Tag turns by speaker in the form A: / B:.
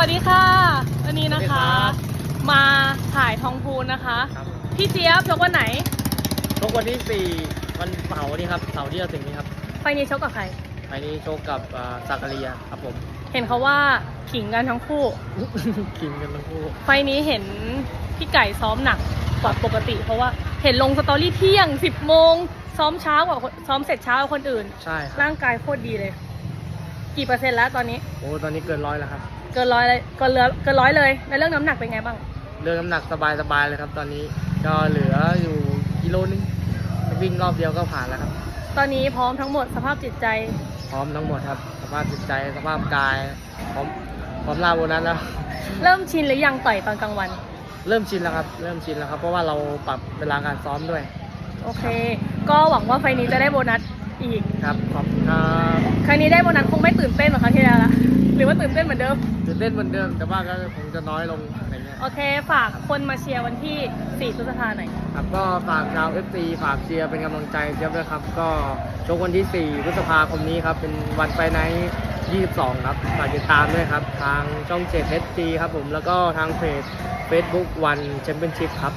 A: วัสดีค่ะ วันนี้นะคะ
B: สวัสดีครับ
A: มาถ่ายทองพูนนะคะ
B: ครับ
A: พี่เจี๊ยบชกวันไหน
B: ชกวันที่ 4 วันเสาร์นี้ครับเสาร์ที่จะถึงนี้ครับ
A: ไฟนี้ชกกับใคร
B: ไฟล์นี้ชกกับอ่าซากาเรียครับผม
A: เห็นเขาว่าขิงกันทั้งคู่
B: คิงกันทั้งคู่
A: ไฟนี้เห็นพี่ไก่ซ้อมหนักกว่าปกติ เพราะว่าเห็นลงสตอรี่เที่ยง 10โมงซ้อมเช้ากว่าคนซ้อมเสร็จเช้ากว่าคนอื่น
B: ใช่ครับ
A: ร่างกายโคตรดีเลย กี่เปอร์เซ็นต์แล้วตอนนี้
B: โอ้ตอนนี้เกินร้อยแล้วครับ
A: เกินร้อยเลยเกินเหลือเกินร้อยเลยในเรื่องน้ำหนักเป็นไงบ้าง
B: เรื่องน้ำหนักสบายๆเลยครับตอนนี้ก็เหลืออยู่กิโลนึงวิ่งรอบเดียวก็ผ่านแล้วครับ
A: ตอนนี้พร้อมทั้งหมดสภาพจิตใจ
B: พร้อมทั้งหมดครับ สภาพจิตใจสภาพกายพร้อมพร้อมลาโบนัสแล้ว
A: เริ่มชินหรือยังต่อยตอนกลางวัน
B: เริ่มชินแล้วครับ เริ่มชินแล้วครับ เพราะว่าเราปรับเวลาการซ้อมด้วย
A: โอเค ก็หวังว่าไฟล์นี้จะได้โบนัสอีก
B: ครับขอบคุณครับ
A: ค รั้งนี้ได้โบนัสคงไม่ตื่นเต้นเหมือนครั้งที่แล้วละหรือว่าตื่นเต้นเหมือนเดิม
B: ตื่นเต้นเหมือนเดิม แต่ว่าก็คงจะน้อยลงอะไรเงี้ย
A: โอเคฝากคนมาเชียร์วันที่ 4 พฤษภาหน่อย
B: ครับก็ฝากชาว FC ฝากเชียร์เป็นกำลังใจเชียร์ด้วยครับ ก็ชกวันที่ 4 พฤษภาคมนี้ครับ เป็นวันไฟไนท์22 ครับ ฝากติดตามด้วยครับ ทางช่อง7 HD ครับผม แล้วก็ทางเพจ Facebook วันแชมเปี้ยนชิพครับ